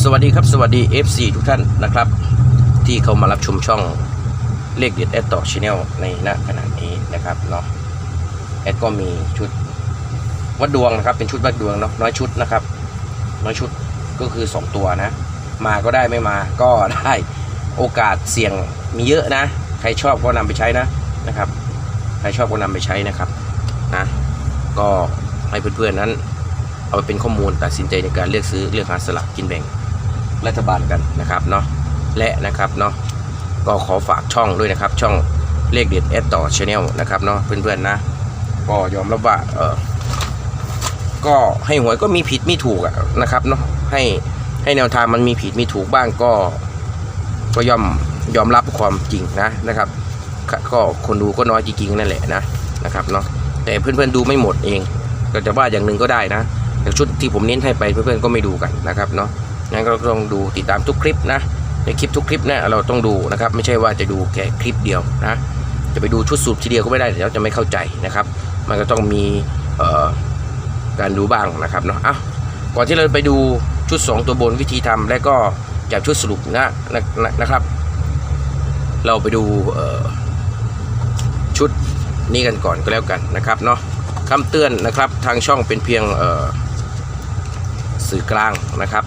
สวัสดีครับสวัสดี FC ทุกท่านนะครับ ที่เข้ามารับชมช่องเลขเด็ดแอดต่อชแนลในณขณะนี้นะครับเนาะแอดก็มีชุดวัดดวงนะครับ เป็นชุดวัดดวงเนาะน้อยชุดนะครับ น้อยชุดก็คือ 2 ตัวนะ มาก็ได้ไม่มาก็ได้โอกาสเสี่ยงมีเยอะนะ ใครชอบก็นำไปใช้นะนะครับ ใครชอบก็นำไปใช้นะครับนะก็ให้เพื่อนๆนั้นเอาไปเป็นข้อมูลตัดสินใจในการเลือกซื้อเลือกหาสลากกินแบ่ง รัฐบาลกันนะครับเนาะและนะครับเนาะก็ขอฝากช่องด้วยนะครับ ช่องเลขเด็ดแอดต่อชาแนลนะครับเนาะเพื่อนๆนะ ก็ยอมรับว่าเออก็ให้หวยก็มีผิดมีถูกอะนะครับเนาะให้ให้แนวทางมันมีผิดมีถูกบ้างก็ ก็ยอมยอมรับความจริงนะนะครับ ก็ก็คนดูก็น้อยจริงๆนั่นแหละนะนะครับเนาะแต่เพื่อนๆดูไม่หมดเอง ก็จะว่าอย่างหนึ่งก็ได้นะแต่ชุดที่ผมเน้นให้ไปเพื่อนๆก็ไม่ดูกันนะครับเนาะ งั้นก็ต้องดูติดตามทุกคลิปนะในคลิปทุกคลิปเนี่ยเราต้องดูนะครับ ไม่ใช่ว่าจะดูแค่คลิปเดียวนะจะไปดูชุดสูบทีเดียวก็ไม่ได้เดี๋ยวจะไม่เข้าใจนะครับ มันก็ต้องมีการดูบ้างนะครับเนาะอะก่อนที่เราไปดูชุด 2 ตัวบนวิธีทำและก็จากชุดสรุปนะนะนะนะครับ เราไปดูชุดนี้กันก่อนก็แล้วกันนะครับเนาะคำเตือนนะครับทางช่องเป็นเพียงสื่อกลางนะครับ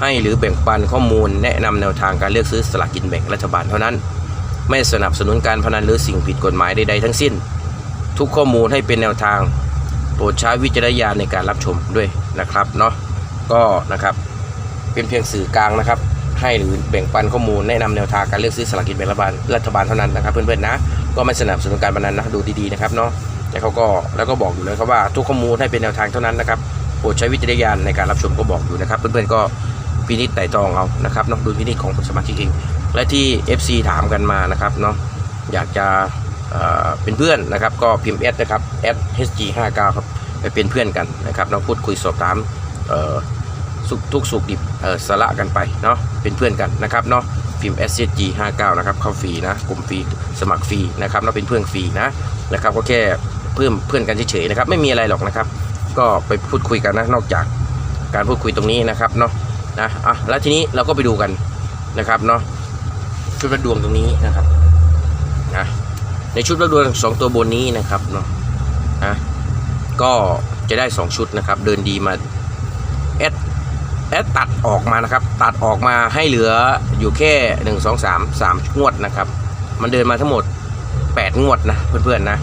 ให้หรือแบ่งปันข้อมูลแนะนำแนวทางการเลือกซื้อสลากกินแบ่งรัฐบาลเท่านั้น ไม่สนับสนุนการพนันหรือสิ่งผิดกฎหมายใดๆทั้งสิ้น ทุกข้อมูลให้เป็นแนวทาง โปรดใช้วิจารณญาณในการรับชมด้วยนะครับเนาะก็นะครับเป็นเพียงสื่อกลางนะครับ ให้หรือแบ่งปันข้อมูลแนะนำแนวทางการเลือกซื้อสลากกินแบ่งรัฐบาลรัฐบาลเท่านั้นนะครับเพื่อนๆนะก็ไม่สนับสนุนการพนันนะดูดีๆนะครับเนาะแต่เขาก็แล้วก็บอกอยู่เลยครับว่าทุกข้อมูลให้เป็นแนวทางเท่านั้นนะครับโปรดใช้วิจารณญาณในการรับชมก็บอกอยู่นะครับ เพื่อนๆก็ พินิจไต่ตรองเอานะครับเนาะดูพินิจของสมาชิกเองและที่ FC ถามกันมานะครับเนาะอยากจะเเป็นเพื่อนนะครับ ก็พิมพ์แอดนะครับแอด hg59 ครับไปเป็นเพื่อนกันนะครับเนาพูดคุยสอบถามสุขทุกสุขดิบสาระกันไปเนาะเป็นเพื่อนกันนะครับเนาะพิมพ์ SCG59 นะครับเข้าฟรีนะกลุ่มฟรีสมัครฟรีนะครับเนาเป็นเพื่อนฟรีนะนะครับก็แค่เพิ่มเพื่อนกันเฉยๆนะครับไม่มีอะไรหรอกนะครับ ก็ไปพูดคุยกันนะนอกจากการพูดคุยตรงนี้นะครับเนาะ นะอะแล้วทีนี้เราก็ไปดูกันนะครับเนาะชุดวัดดวงตรงนี้นะครับนะในชุดวัดดวงสองตัวบนนี้นะครับเนาะนะก็จะได้สองชุดนะครับ เดินดีมาแอดแอดตัดออกมานะครับ ตัดออกมาให้เหลืออยู่แค่หนึ่งสองสามสามงวดนะครับ มันเดินมาทั้งหมดแปดงวดนะเพื่อนๆนะ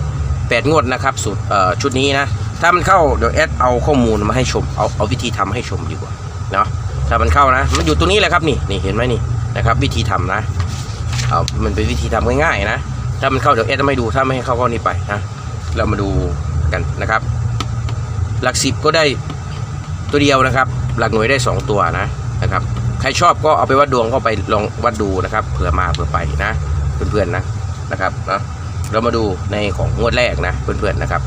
แปดงวดนะครับสูตรเอ่อชุดนี้นะ ถ้ามันเข้าเดี๋ยวแอดเอาข้อมูลมาให้ชม เอาเอาวิธีทำให้ชมดีกว่าเนาะ ถ้ามันเข้านะ มันอยู่ตรงนี้แหละครับนี่นี่เห็นไหมนี่นะครับ วิธีทำนะเอามันเป็นวิธีทำง่ายๆนะ ถ้ามันเข้าเดี๋ยวแอดจะไม่ดูถ้าไม่ให้เข้าก็นี่ไปนะเรามาดูกันนะครับ หลักสิบก็ได้ตัวเดียวนะครับ หลักหน่วยได้สองตัวนะนะครับ ใครชอบก็เอาไปวัดดวงก็ไปลองวัดดูนะครับเผื่อมาเผื่อไปนะเพื่อนๆนะนะครับนะเรามาดูในของงวดแรกนะเพื่อนๆนะครับ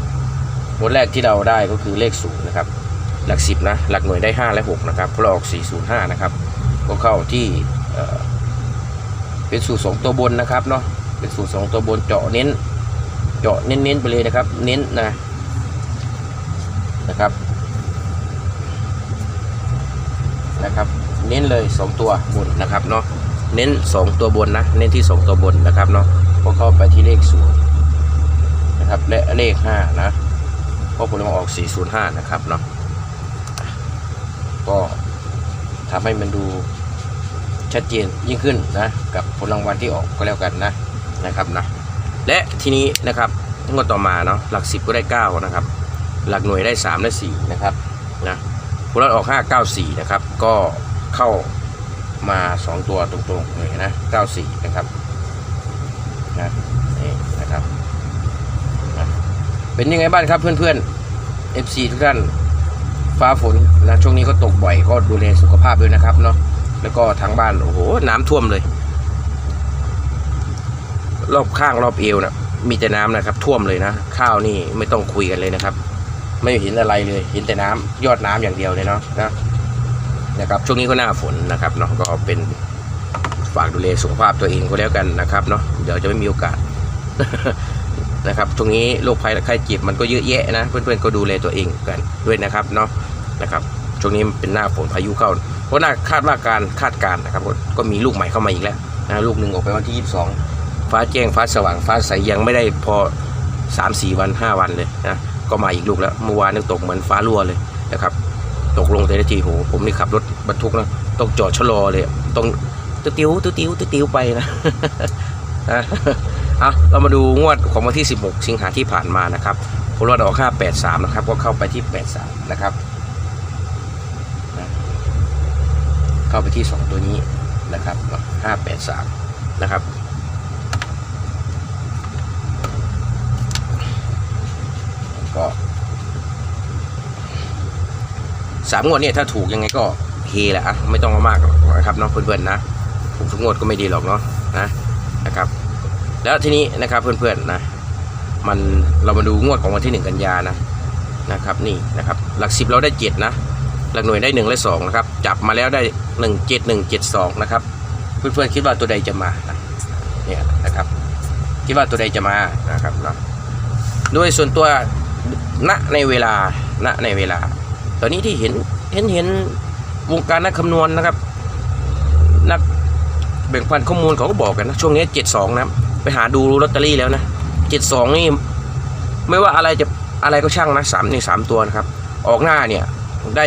งวดแรกที่เราได้ก็คือเลขศูนย์นะครับ หลักสิบนะ หลักหน่วยได้ 5 และ 6 นะครับเพราออก 405 นะครับ ก็เข้าที่เป็นสูตรสองตัวบนนะครับเนาะเป็นสูตรสองตัวบนเจาะเน้น เจาะเน้นๆไปเลยนะครับ เน้นนะนะครับนะครับ เน้นเลยสองตัวบนนะครับเนาะเน้นสองตัวบนนะ เน้นที่สองตัวบนนะครับเนาะก็เข้าไปที่เลขศูนย์นะครับและเลขห้านะเพราะผลรางออก 405 นะครับเนาะ ก็ทำให้มันดูชัดเจนยิ่งขึ้นนะกับผลรางวัลที่ออกก็แล้วกันนะนะครับนะและทีนี้นะครับงวดต่อมาเนาะหลัก 10 ก็ได้ 9 นะครับ หลักหน่วยได้ 3 และ4นะครับนะผลรางวัลออก 594 นะครับ ก็เข้ามา 2 ตัวตรงๆเลยนะ94 นะครับนะนี่นะครับนะเป็นยังไงบ้างครับเพื่อนๆ FC ทุกท่าน ฟ้าฝนนะช่วงนี้ก็ตกบ่อยก็ดูแลสุขภาพด้วยนะครับเนาะแล้วก็ทางบ้านโอ้โหน้ำท่วมเลย รอบข้างรอบเอวนะมีแต่น้ำนะครับ ท่วมเลยนะข้าวนี่ไม่ต้องคุยกันเลยนะครับ ไม่เห็นอะไรเลยเห็นแต่น้ำยอดน้ำอย่างเดียวเลยเนาะนะนะครับช่วงนี้ก็หน้าฝนนะครับเนาะก็เป็นฝากดูแลสุขภาพตัวเองก็แล้วกันนะครับเนาะเดี๋ยวจะไม่มีโอกาส นะครับ ตรงนี้โรคภัยไข้เจ็บมันก็เยอะแยะนะ เพื่อนๆก็ดูแลตัวเองกันด้วยนะครับเนาะนะครับช่วงนี้มันเป็นหน้าฝนพายุเข้าเพราะน่าคาดว่าการคาดการณ์นะครับก็มีลูกใหม่เข้ามาอีกแล้วนะลูกหนึ่งออกไปวันที่ 22 ฟ้าแจ้งฟ้าสว่างฟ้าใสยังไม่ได้พอ 3 4 วัน 5 วันเลยนะก็มาอีกลูกแล้วเมื่อวานนึกตกเหมือนฟ้ารั่วเลยนะครับตกลงแต่ละทีโหผมนี่ขับรถบรรทุกนะต้องจอดชะลอเลยต้องตุ้วติ้วตุ้วติ้วตุ้วติ้วไปนะ นะเรามาดูงวดของวันที่ 16 สิงหาที่ผ่านมานะครับผลรอดออก 583 นะครับ ก็เข้าไปที่ 83 นะครับ เข้าไปที่ 2 ตัวนี้นะครับ 583 นะครับก็สามงวดเนี่ยถ้าถูกยังไงก็เฮแหละอะไม่ต้องมามากหรอกนะครับเนาะเพื่อนๆนะถูกทุกงวดก็ไม่ดีหรอกเนาะนะนะครับ แล้วทีนี้นะครับเพื่อนๆนะมันเรามาดูงวดของวันที่หนึ่งกันยานะนะครับนี่นะครับหลักสิบเราได้เจ็ดนะหลักหน่วยได้หนึ่งและสองนะครับจับมาแล้วได้หนึ่งเจ็ดหนึ่งเจ็ดสองนะครับเพื่อนๆคิดว่าตัวใดจะมานะเนี่ยนะครับคิดว่าตัวใดจะมานะครับเนาะโดยส่วนตัวณในเวลาณในเวลา ตอนนี้ที่เห็นเห็นเห็นวงการนักคำนวณนะครับนักแบ่งปันข้อมูลเขาก็บอกกันนะช่วงนี้เจ็ดสองนะ ไปหาดูลอตเตอรี่แล้วนะเจ็ดสองนี่ไม่ว่าอะไรจะอะไรก็ช่างนะสามนี่สามตัวนะครับ ออกหน้าเนี่ยได้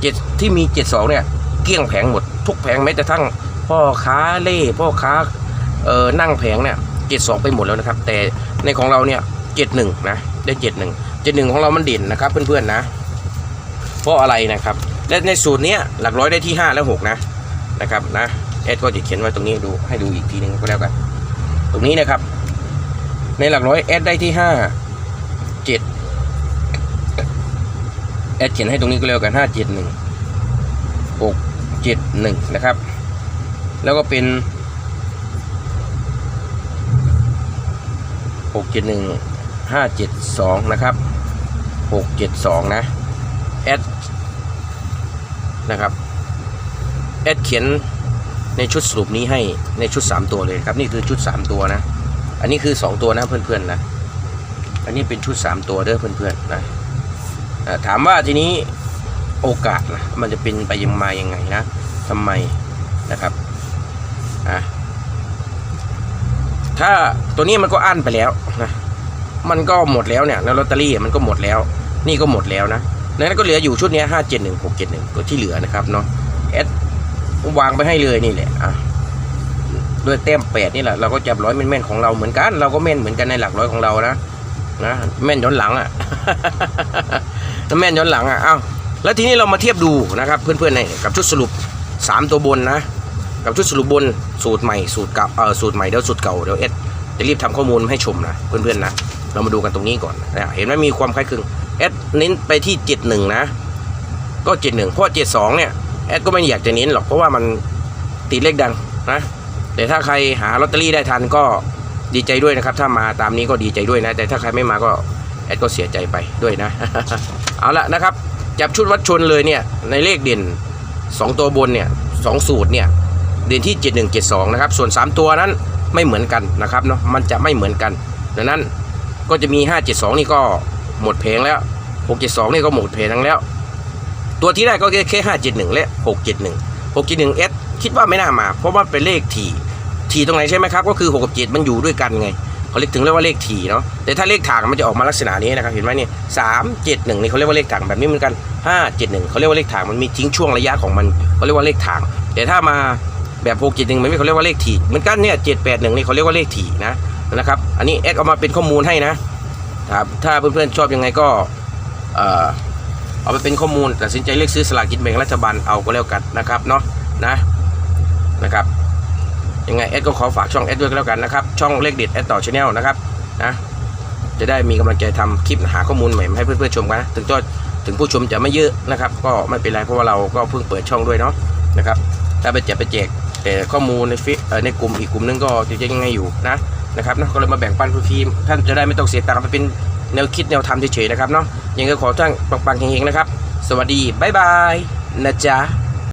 เจ็ดที่มีเจ็ดสองเนี่ยเกลี้ยงแผงหมด ทุกแผงแม้แต่ทั้งพ่อค้าเล่พ่อค้าเออนั่งแผงเนี่ยเจ็ดสองไปหมดแล้วนะครับ แต่ในของเราเนี่ยเจ็ดหนึ่งนะได้เจ็ดหนึ่งเจ็ดหนึ่งของเรามันเด่นนะครับเพื่อนๆนะ เพราะอะไรนะครับ และในสูตรเนี้ยหลักร้อยได้ที่5และ6นะนะครับนะเอดก็จะเขียนไว้ตรงนี้ดูให้ดูอีกทีหนึงก็แล้วกัน ตรงนี้นะครับ ในหลักร้อย add ได้ที่ห้าเจ็ดแอดเขียนให้ตรงนี้ก็แล้วกันห้าเจ็ดหนึ่งหกเจ็ดหนึ่งนะครับ แล้วก็เป็นหกเจ็ดหนึ่งห้าเจ็ดสองนะครับหกเจ็ดสองนะแอดนะครับแอดเขียน ในชุดสรุปนี้ให้ในชุด 3 ตัวเลยครับนี่คือชุด 3 ตัวนะ อันนี้คือ 2 ตัวนะเพื่อนๆนะอันนี้เป็นชุด 3 ตัวเด้อเพื่อนๆนะถามว่าทีนี้โอกาสนะมันจะเป็นไปยังมายังไงนะทำไมนะครับอะถ้าตัวนี้มันก็อั้นไปแล้วนะมันก็หมดแล้วเนี่ยแล้วลอตเตอรี่มันก็หมดแล้ว นี่ก็หมดแล้วนะนั้นก็เหลืออยู่ชุดนี้ห้าเจ็ดหนึ่งหกเจ็ดหนึ่งตัวที่เหลือนะครับเนาะ วางไปให้เลยนี่แหละอะด้วยแต้มแปดนี่แหละเราก็จับร้อยแม่นๆของเราเหมือนกัน เราก็แม่นเหมือนกันในหลักร้อยของเรานะนะแม่นย้อนหลังอะแม่นย้อนหลังอะเอ้าแล้วทีนี้เรามาเทียบดูนะครับ เพื่อนๆในกับชุดสรุปสามตัวบนนะ กับชุดสรุปบนสูตรใหม่สูตรเก่าเออสูตรใหม่เดี๋ยวสูตรเก่าเดี๋ยวเอดจะรีบทำข้อมูลให้ชมนะเพื่อนๆนะเรามาดูกันตรงนี้ก่อนนะเห็นไหมมีความคล้ายคลึงแอดเน้นไปที่เจ็ดหนึ่งนะ ก็เจ็ดหนึ่งเพราะเจ็ดสองเนี่ย แอดก็ไม่อยากจะเน้นหรอกเพราะว่ามันติดเลขดังนะแต่ถ้าใครหาลอตเตอรี่ได้ทันก็ดีใจด้วยนะครับ ถ้ามาตามนี้ก็ดีใจด้วยนะ แต่ถ้าใครไม่มาก็แอดก็เสียใจไปด้วยนะ เอาละนะครับ จับชุดวัดชนเลยเนี่ย ในเลขเด่นสองตัวบนเนี่ยสองสูตรเนี่ยเด่นที่เจ็ดหนึ่งเจ็ดสองนะครับ ส่วนสามตัวนั้นไม่เหมือนกันนะครับเนาะมันจะไม่เหมือนกัน ดังนั้นก็จะมีห้าเจ็ดสองนี่ก็หมดเพลงแล้ว 672 นี่ก็หมดเพลงทั้งแล้ว ตัวที่ได้ก็แค่571และ671 671 S คิดว่าไม่น่ามา เพราะว่าเป็นเลขถี่ถี่ตรงไหนใช่ไหมครับ ก็คือ6กับ7มันอยู่ด้วยกันไงเขาเรียกถึงเรียกว่าเลขถี่เนาะแต่ถ้าเลขถางมันจะออกมาลักษณะนี้นะครับเห็นไหมเนี่ย371นี่เขาเรียกว่าเลขถางแบบนี้เหมือนกัน571เจ็ดหนึ่งเขาเรียกว่าเลขถางมันมีทิ้งช่วงระยะของมันเขาเรียกว่าเลขถางแต่ถ้ามาแบบ671มันไม่เขาเรียกว่าเลขถี่เหมือนกันเนี่ย781นี่เขาเรียกว่าเลขถี่นะนะครับอันนี้เอ็กเอามาเป็นข้อมูลให้นะครับถ้าเพื่อนๆชอบยังไงก็เอ่อ เอาไปเป็นข้อมูลตัดสินใจเลือกซื้อสลากกินแบ่งรัฐบาลเอาก็แล้วกันนะครับเนาะนะนะครับยังไงแอดก็ขอฝากช่องแอดด้วยก็แล้วกันนะครับช่องเลขเด็ดแอดต่อชาแนลนะครับนะจะได้มีกำลังใจทำคลิปหาข้อมูลใหม่ให้เพื่อนๆชมกันนะถึงจะถึงผู้ชมจะไม่เยอะนะครับ ก็ไม่เป็นไรเพราะว่าเราก็เพิ่งเปิดช่องด้วยเนาะนะครับถ้าไปแจกไปแจกแต่ข้อมูลในฟิเออในกลุ่มอีกกลุ่มนึงก็จะยังไงอยู่นะนะครับเนาะก็เลยมาแบ่งปันฟรีๆท่านจะได้ไม่ต้องเสียตังค์ไปเป็น แนวคิดแนวทำเฉยๆนะครับเนาะยังไงก็ขอท่านปังๆเฮงๆนะครับ สวัสดี บ๊ายบาย นะจ๊ะ